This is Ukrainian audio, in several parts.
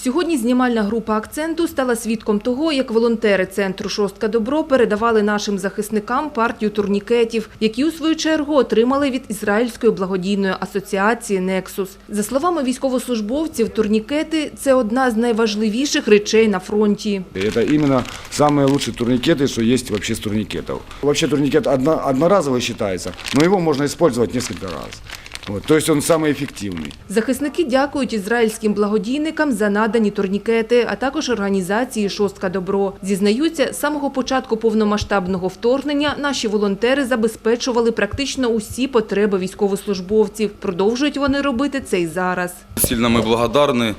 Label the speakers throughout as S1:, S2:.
S1: Сьогодні знімальна група акценту стала свідком того, як волонтери центру Шостка Добро передавали нашим захисникам партію турнікетів, які у свою чергу отримали від Ізраїльської благодійної асоціації Нексус. За словами військовослужбовців, турнікети це одна з найважливіших речей на фронті.
S2: И Это именно самые лучшие турникеты, что есть вообще с турникетов. Вообще турникет одно- одноразовый считается, но его можно использовать несколько раз. Вот, то есть он самый эффективный.
S1: Захисники дякують ізраїльським благодійникам за надані турнікети, а також організації Шостка Добро. Зізнаються, з самого початку повномасштабного вторгнення наші волонтери забезпечували практично усі потреби військовослужбовців. Продовжують вони робити це й зараз.
S3: Сильно мы благодарны.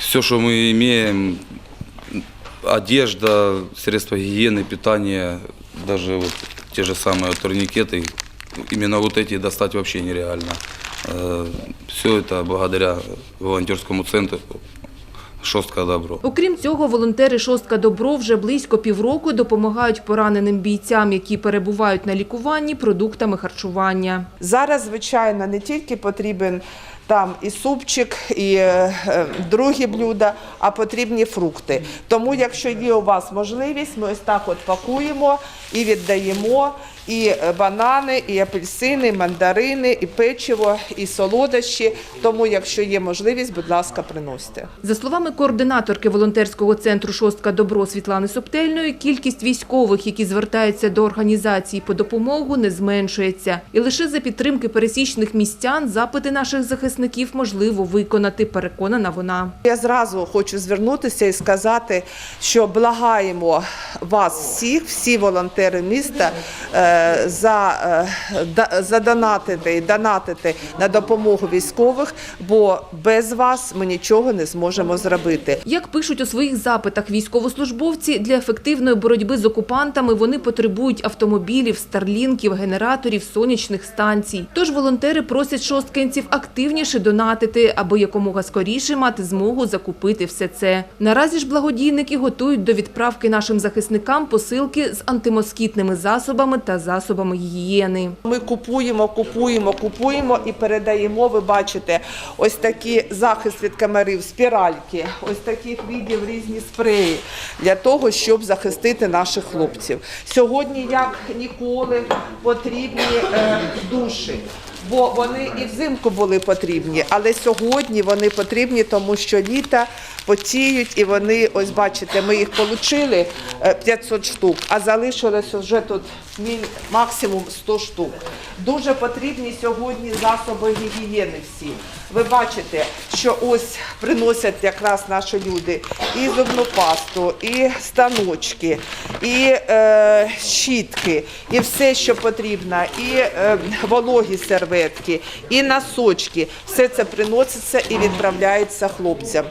S3: Все, что мы имеем, одежда, средства гигиены, питание, даже вот те же самые турникеты, именно вот эти достать вообще нереально. Все это благодаря волонтерскому центру «Шостка добро».
S1: Окрім цього, волонтери Шостка Добро вже близько півроку допомагають пораненим бійцям, які перебувають на лікуванні, продуктами харчування.
S4: Зараз, звичайно, не тільки потрібен там і супчик, і е, е, другі блюда, а потрібні фрукти. Тому, якщо є у вас можливість, ми ось так от пакуємо і віддаємо і е, банани, і апельсини, і мандарини, і печиво, і солодощі. Тому, якщо є можливість, будь ласка, приносьте.
S1: За словами координаторки волонтерського центру «Шостка Добро» Світлани Соптельної, кількість військових, які звертаються до організації по допомогу, не зменшується. І лише за підтримки пересічних містян запити наших захисників можливо виконати, переконана вона.
S4: Я зразу хочу звернутися і сказати, що благаємо вас всіх, всі волонтери міста, е, за, е, задонатити і донатити на допомогу військових, бо без вас ми нічого не зможемо зробити.
S1: Як пишуть у своїх запитах військовослужбовці, для ефективної боротьби з окупантами вони потребують автомобілів, старлінків, генераторів, сонячних станцій. Тож волонтери просять шосткинців активніше донатити, аби якомога скоріше мати змогу закупити все це. Наразі ж благодійники готують до відправки нашим захисникам посилки з антимоскітними засобами та засобами гігієни.
S4: Ми купуємо, купуємо, купуємо і передаємо. Ви бачите, ось такі захист від комарів, спіральки, ось таких видів різні спреї для того, щоб захистити наших хлопців. Сьогодні, як ніколи, потрібні е, душі. Бо вони і взимку були потрібні, але сьогодні вони потрібні, тому що літа потіють, і вони, ось бачите, ми їх отримали 500 штук, а залишилося вже тут максимум 100 штук. Дуже потрібні сьогодні засоби гігієни всі. Ви бачите, що ось приносять якраз наші люди і зубну пасту, і станочки, і е, щітки, і все, що потрібно, і е, вологі серветки, і носочки. Все це приноситься і відправляється хлопцям.